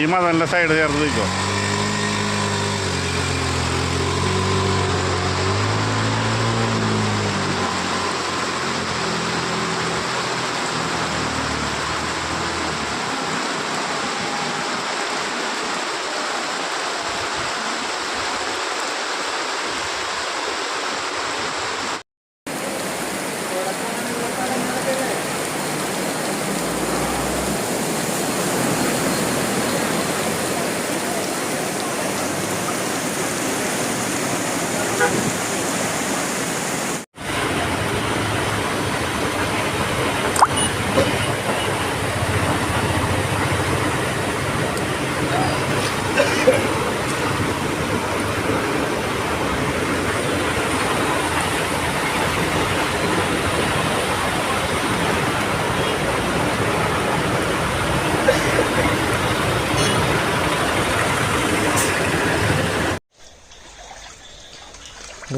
ഈ മതലിന്റെ സൈഡ് ചേർത്ത്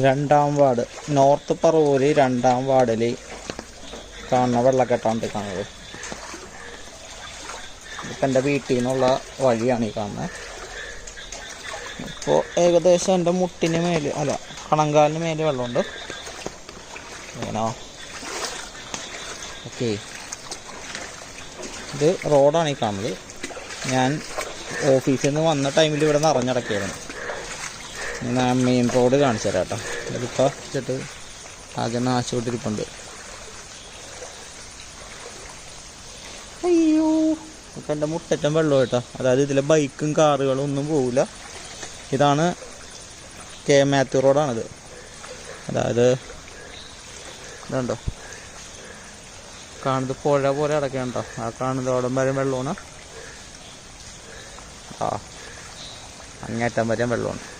രണ്ടാം വാർഡ്. നോർത്ത് പറവൂര് രണ്ടാം വാർഡിൽ കാണുന്ന വെള്ളക്കെട്ടാണ് കാണുന്നത്. ഇപ്പം എന്റെ വീട്ടിൽ നിന്നുള്ള വഴിയാണ് ഈ കാണുന്നത്. ഇപ്പോൾ ഏകദേശം എന്റെ മുട്ടിന് മേൽ അല്ല കണങ്കാലിന് മേലെ വെള്ളമുണ്ട്. അങ്ങനോ ഓക്കെ. ഇത് റോഡാണ് ഈ കാണുന്നത്. ഞാൻ ഓഫീസിൽ നിന്ന് വന്ന ടൈമിൽ ഇവിടെ നിറഞ്ഞടക്കിയായിരുന്നു ഞാൻ മെയിൻ റോഡ് കാണിച്ചു തരാം കേട്ടോ. ഇതിപ്പോൾ വെച്ചിട്ട് ആകെ നാശോട്ടിരിപ്പുണ്ട് അയ്യോ ഇപ്പം എന്റെ മുട്ടറ്റം വെള്ളം കേട്ടോ. അതായത് ഇതിലെ ബൈക്കും കാറുകളും ഒന്നും പോവില്ല ഇതാണ് കെ മാത്യു റോഡാണിത് അതായത് ഇതുണ്ടോ? കാണുന്നത് പുഴ പോലെ അടക്കണ്ടോ ആ കാണുന്നത് അവിടെ വരെ വെള്ളമാണ്. ആ അങ്ങേറ്റം വരെ വെള്ളമാണ്.